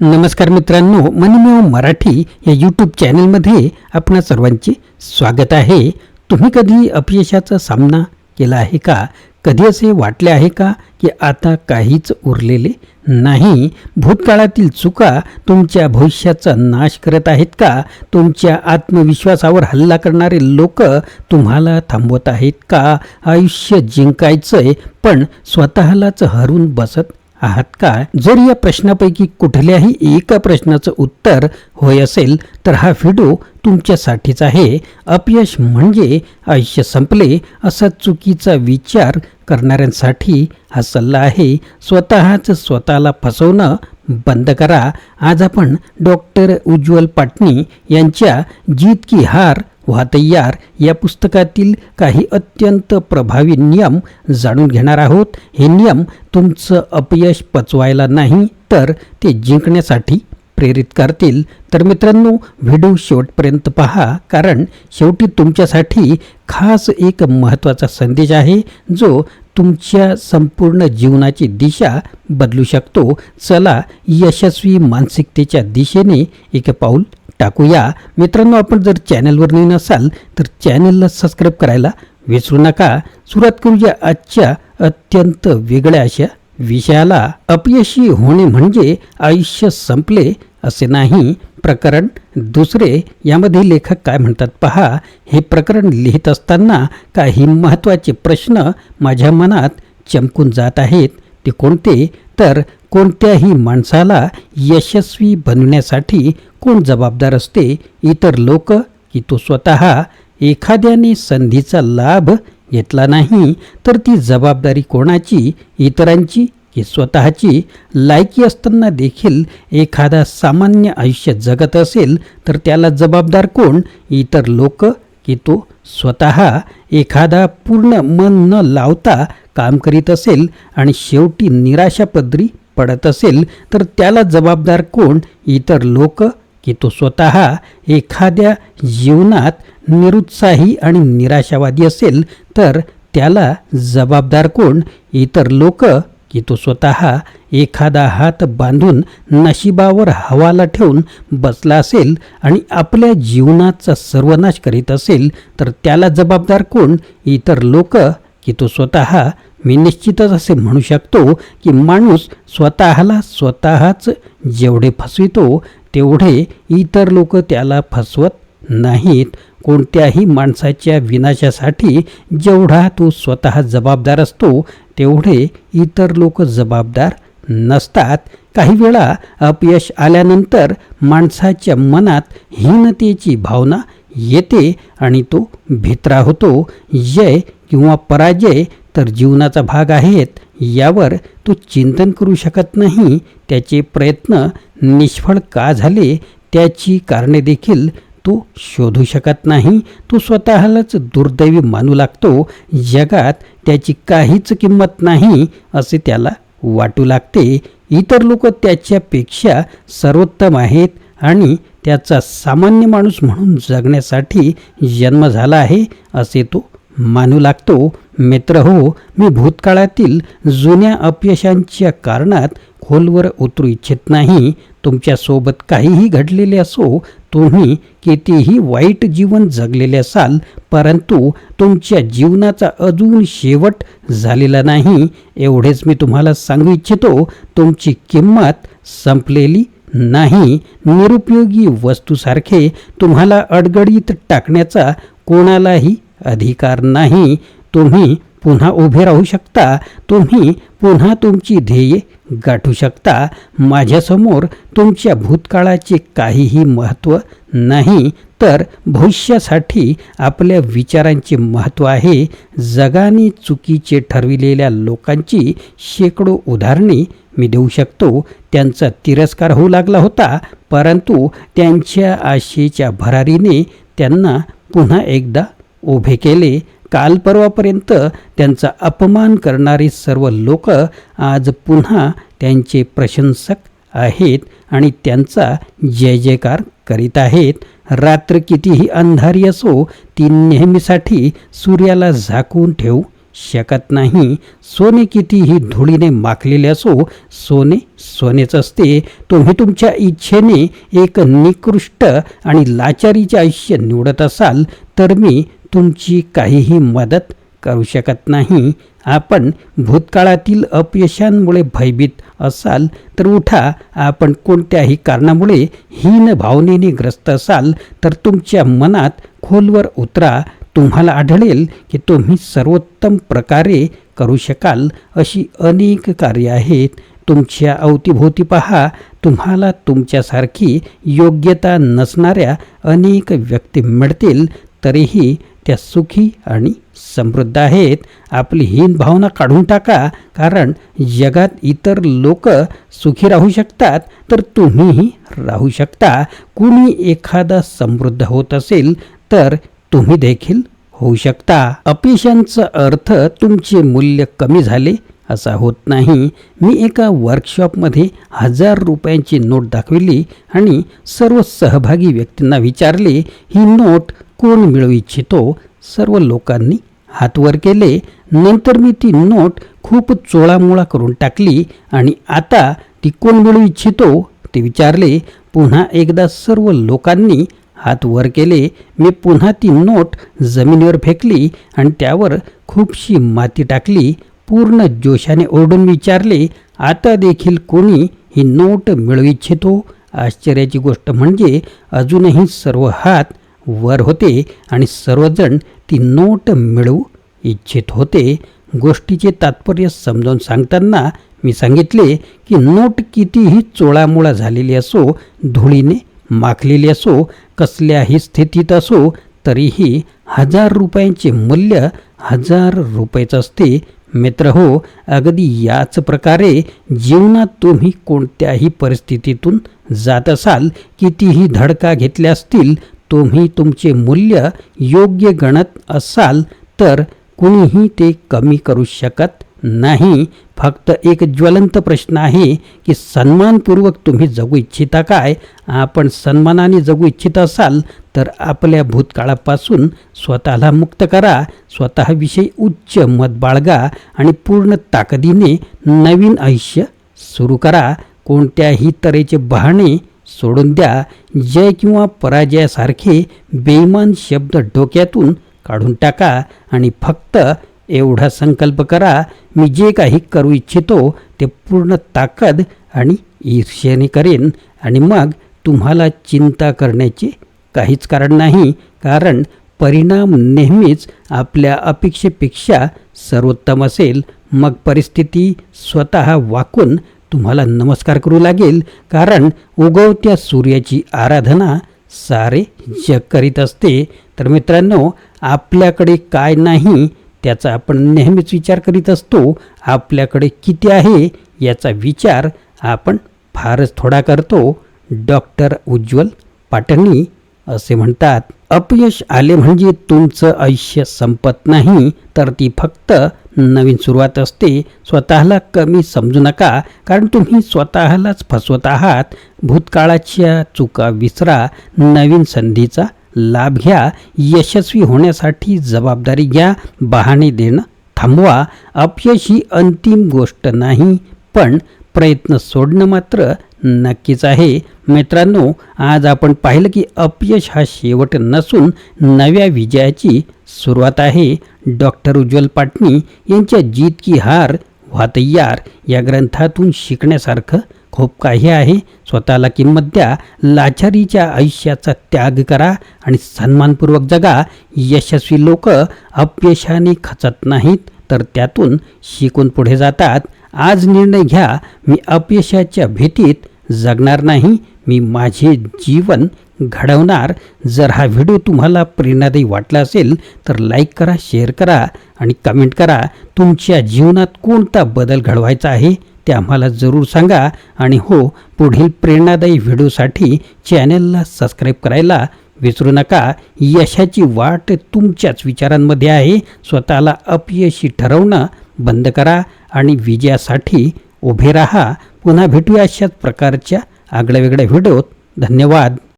नमस्कार मित्रांनो मनीमेव मराठी या यूट्यूब चॅनलमध्ये आपणा सर्वांचे स्वागत आहे. तुम्ही कधी अपयशाचा सामना केला आहे का? कधी असे वाटले आहे का की आता काहीच उरलेले नाही? भूतकाळातील चुका तुमच्या भविष्याचा नाश करत आहेत का? तुमच्या आत्मविश्वासावर हल्ला करणारे लोक तुम्हाला थांबवत आहेत का? आयुष्य जिंकायचं आहे पण स्वतःलाच हरून बसत आहात का? जर या प्रश्नापैकी कुठल्याही एका प्रश्नाचं उत्तर होय असेल तर हा व्हिडिओ तुमच्यासाठीच आहे. अपयश म्हणजे आयुष्य संपले असा चुकीचा विचार करणाऱ्यांसाठी हा सल्ला आहे. स्वतःच स्वतःला फसवणं बंद करा. आज आपण डॉक्टर उज्ज्वल पाटणी यांच्या जीत की हार व्हा या पुस्तकातील काही अत्यंत प्रभावी नियम जाणून घेणार आहोत. हे नियम तुमचं अपयश पचवायला नाही तर ते जिंकण्यासाठी प्रेरित करतील. तर मित्रांनो व्हिडिओ शेवटपर्यंत पहा कारण शेवटी तुमच्यासाठी खास एक महत्त्वाचा संदेश आहे जो तुमच्या संपूर्ण जीवनाची दिशा बदलू शकतो. चला यशस्वी मानसिकतेच्या दिशेने एक पाऊल टाकूया. मित्रांनो आपण जर चॅनलवर नवीन असाल तर चॅनलला सबस्क्राईब करायला विसरू नका. सुरुवात करूया आजच्या अत्यंत वेगळ्या अशा विषयाला. अपयशी होणे म्हणजे आयुष्य संपले असे नाही. प्रकरण दुसरे यामध्ये लेखक काय म्हणतात पहा. हे प्रकरण लिहित असताना काही महत्त्वाचे प्रश्न माझ्या मनात चमकून जात आहेत. ते कोणते? तर कोणत्याही माणसाला यशस्वी बनण्यासाठी कोण जबाबदार असते? इतर लोक की तो स्वतः एखाद्याने संधीचा लाभ घेतला नाही तर ती जबाबदारी कोणाची? इतरांची की स्वतःची? लायकी असताना देखील एखादा सामान्य आयुष्य जगत असेल तर त्याला जबाबदार कोण? इतर लोक की तो स्वतः एखादा पूर्ण मन न लावता काम करीत असेल आणि शेवटी निराशापदरी पडत असेल तर त्याला जबाबदार कोण? इतर लोक की तो स्वतः एखाद्या जीवनात निरुत्साही आणि निराशावादी असेल तर त्याला जबाबदार कोण? इतर लोक की तो स्वतः एखादा हात बांधून नशिबावर हवाला ठेवून बसला असेल आणि आपल्या जीवनाचा सर्वनाश करीत असेल तर त्याला जबाबदार कोण? इतर लोक की तो स्वतः मी निश्चितच असे म्हणू शकतो की माणूस स्वतःला स्वतःच जेवढे फसवितो तेवढे इतर लोक त्याला फसवत नाहीत. कोणत्याही माणसाच्या विनाशासाठी जेवढा तो स्वतः जबाबदार असतो तेवढे इतर लोक जबाबदार नसतात. काही वेळा अपयश आल्यानंतर माणसाच्या मनात हीनतेची भावना येते आणि तो भित्रा होतो. जय किंवा पराजय तर जीवनाचा भाग आहेत यावर तो चिंतन करू शकत नाही. त्याचे प्रयत्न निष्फळ का झाले त्याची कारणे देखील तो शोधू शकत नाही. तो स्वतःलाच दुर्दैवी मानू लागतो. जगात त्याची काहीच किंमत नाही असे त्याला वाटू लागते. इतर लोक त्याच्यापेक्षा सर्वोत्तम आहेत आणि त्याचा सामान्य माणूस म्हणून जगण्यासाठी जन्म झाला आहे असे तो मानू लागतो मित्र हो मी भूतकाळातील जुन्या अपयशांच्या कारणात खोलवर उतरू इच्छित नाही. तुमच्यासोबत काहीही घडलेले असो तुम्ही कितीही वाईट जीवन जगलेले असाल परंतु तुमच्या जीवनाचा अजून शेवट झालेला नाही. एवढेच मी तुम्हाला सांगू इच्छितो तुमची किंमत संपलेली नाही. निरुपयोगी वस्तूसारखे तुम्हाला अडगडीत टाकण्याचा कोणालाही अधिकार नाही तुम्ही पुन्हा उभे राहू शकता तुम्ही पुन्हा तुमची ध्येये गाठू शकता. माझ्यासमोर तुमच्या भूतकाळाचे काहीही महत्त्व नाही तर भविष्यासाठी आपल्या विचारांचे महत्त्व आहे. जगाने चुकीचे ठरविलेल्या लोकांची शेकडो उदाहरणे मी देऊ शकतो. त्यांचा तिरस्कार होऊ लागला होता परंतु त्यांच्या आशेच्या भरारीने त्यांना पुन्हा एकदा उभे केले काल परवापर्यंत त्यांचा अपमान करणारी सर्व लोक आज पुन्हा त्यांचे प्रशंसक आहेत आणि त्यांचा जय जयकार करीत आहेत. रात्र कितीही अंधारी असो ती नेहमीसाठी सूर्याला झाकून ठेवू शकत नाही. सोने कितीही धुळीने माखलेले असो सोने सोनेच असते. तुम्ही तुमच्या इच्छेने एक निकृष्ट आणि लाचारीचे आयुष्य निवडत असाल तर मी तुमची काहीही मदत करू शकत नाही. आपण भूतकाळातील अपयशांमुळे भयभीत असाल तर उठा आपण कोणत्याही कारणामुळे हीन भावनेने ग्रस्त असाल तर तुमच्या मनात खोलवर उतरा. तुम्हाला आढळेल की तुम्ही सर्वोत्तम प्रकारे करू शकाल अशी अनेक कार्य आहेत. तुमच्या अवतीभोवती पहा तुम्हाला तुमच्यासारखी योग्यता नसणाऱ्या अनेक व्यक्ती मिळतील. तरीही त्या सुखी आणि समृद्ध आहेत. आपली हीन भावना काढून टाका कारण जगात इतर लोक सुखी राहू शकतात तर तुम्हीही राहू शकता. कुणी एखादा समृद्ध होत असेल तर तुम्ही देखील होऊ शकता. अपयशांचा अर्थ तुमचे मूल्य कमी झाले असा होत नाही. मी एका वर्कशॉपमध्ये हजार रुपयांची नोट दाखविली आणि सर्व सहभागी व्यक्तींना विचारले ही नोट कोण मिळवू इच्छितो सर्व लोकांनी हात वर केले. नंतर मी ती नोट खूप चोळामोळा करून टाकली आणि आता ती कोण मिळू इच्छितो ते विचारले. पुन्हा एकदा सर्व लोकांनी हात वर केले. मी पुन्हा ती नोट जमिनीवर फेकली आणि त्यावर खूपशी माती टाकली. पूर्ण जोशाने ओरडून विचारले आता देखील कोणी ही नोट मिळू इच्छितो? आश्चर्याची गोष्ट म्हणजे अजूनही सर्व हात वर होते आणि सर्वजण ती नोट मिळवू इच्छित होते. गोष्टीचे तात्पर्य समजावून सांगताना मी सांगितले की नोट कितीही चोळामोळा झालेली असो धुळीने माखलेली असो कसल्याही स्थितीत असो तरीही हजार रुपयांचे मूल्य हजार रुपयेच असते. मित्र हो अगदी याच प्रकारे जीवनात तुम्ही कोणत्याही परिस्थितीतून जात असाल कितीही धडका घेतल्या असतील तुम्ही तुमचे मूल्य योग्य गणत असाल तर कुणीही ते कमी करू शकत नाही. फक्त एक ज्वलंत प्रश्न आहे की सन्मानपूर्वक तुम्ही जगू इच्छिता काय? आपण सन्मानाने जगू इच्छित असाल तर आपल्या भूतकाळापासून स्वतःला मुक्त करा. स्वतःविषयी उच्च मत बाळगा आणि पूर्ण ताकदीने नवीन आयुष्य सुरू करा. कोणत्याही तऱ्हेचे बहाणे सोडून द्या. जय किंवा पराजयासारखे बेईमान शब्द डोक्यातून काढून टाका आणि फक्त एवढा संकल्प करा. मी जे काही करू इच्छितो ते पूर्ण ताकद आणि ईर्ष्येने करेन आणि मग तुम्हाला चिंता करण्याचे काहीच कारण नाही कारण परिणाम नेहमीच आपल्या अपेक्षेपेक्षा सर्वोत्तम असेल. मग परिस्थिती स्वतः वाकून तुम्हाला नमस्कार करू लागेल कारण उगवत्या सूर्याची आराधना सारे जग करीत असते. तर मित्रांनो आपल्याकडे काय नाही त्याचा आपण नेहमीच विचार करीत असतो. आपल्याकडे किती आहे याचा विचार आपण फारच थोडा करतो. डॉक्टर उज्ज्वल पाटणी असे म्हणतात. अपयश आले म्हणजे तुमचं आयुष्य संपत नाही तर ती फक्त नवीन सुरुवात असते. स्वतःला कमी समजू नका कारण तुम्ही स्वतःलाच फसवत आहात. भूतकाळाच्या चुका विसरा नवीन संधीचा लाभ घ्या यशस्वी होण्यासाठी जबाबदारी घ्या बहाणे देणं थांबवा. अपयश ही अंतिम गोष्ट नाही पण प्रयत्न सोडणं मात्र नक्कीच आहे. मित्रांनो आज आपण पाहिलं की अपयश हा शेवट नसून नव्या विजयाची सुरुवात आहे. डॉक्टर उज्ज्वल पाटणी यांच्या जीत की हार व्हा तयार या ग्रंथातून शिकण्यासारखं खूप काही आहे. स्वतःला किंमत द्या लाचारीच्या आयुष्याचा त्याग करा आणि सन्मानपूर्वक जगा. यशस्वी लोक अपयशाने खचत नाहीत तर त्यातून शिकून पुढे जातात. आज निर्णय घ्या मी अपयशाच्या भीतीत जगणार नाही मी माझे जीवन घडवणार. जर हा व्हिडिओ तुम्हाला प्रेरणादायी वाटला असेल तर लाईक करा शेअर करा आणि कमेंट करा. तुमच्या जीवनात कोणता बदल घडवायचा आहे ते आम्हाला जरूर सांगा. आणि हो पुढील प्रेरणादायी व्हिडिओसाठी चॅनलला सबस्क्राईब करायला विसरू नका. यशाची वाट तुमच्याच विचारांमध्ये आहे. स्वतःला अपयशी ठरवणं बंद करा आणि विजयासाठी उभे राहा. पुन्हा भेटूया अशाच प्रकारच्या आगळ्या वेगळ्या व्हिडिओत. धन्यवाद.